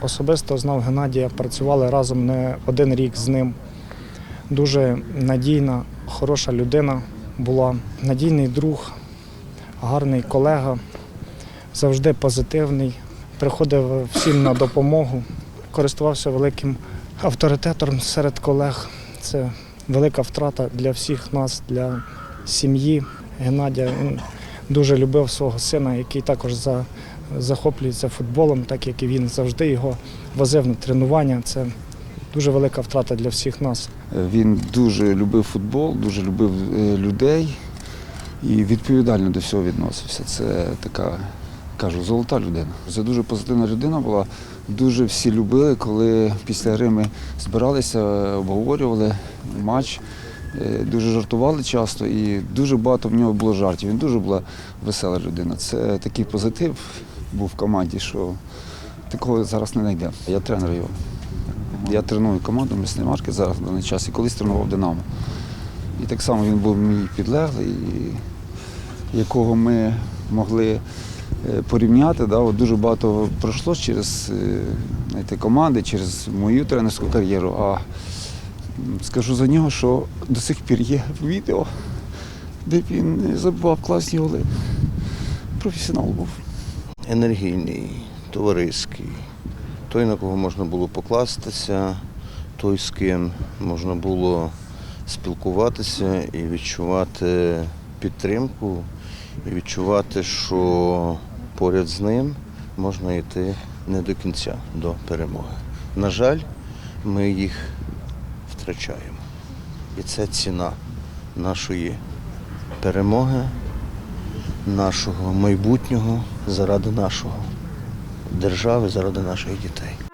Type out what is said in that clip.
Особисто знав Геннадія, працювали разом не один рік з ним. Дуже надійна, хороша людина була, надійний друг, гарний колега, завжди позитивний, приходив всім на допомогу, користувався великим авторитетом серед колег. Це велика втрата для всіх нас, для сім'ї. Геннадія він дуже любив свого сина, який також за, захоплюється футболом, так як і він завжди його возив на тренування. Це дуже велика втрата для всіх нас. Він дуже любив футбол, дуже любив е, людей і відповідально до всього відносився. Це така, кажу, золота людина. Це дуже позитивна людина була. Дуже всі любили, коли після гри ми збиралися, обговорювали матч. Е, Дуже жартували часто і дуже багато в нього було жартів. Він дуже була весела людина. Це такий позитив був в команді, що такого зараз не знайде. Я тренер його. Я треную команду місний марки зараз на даний час і колись тренував Динамо. І так само він був мій підлеглий, якого ми могли е, порівняти. Да, от дуже багато пройшло через е, знаєте, команди, через мою тренерську кар'єру. А скажу за нього, що до сих пір є відео, де він забивав класні голи. Професіонал був. Енергійний, товариський, той, на кого можна було покластися, той, з ким можна було спілкуватися і відчувати підтримку, і відчувати, що поряд з ним можна йти не до кінця, до перемоги. На жаль, ми їх втрачаємо. І це ціна нашої перемоги, нашого майбутнього заради нашого держави, заради наших дітей.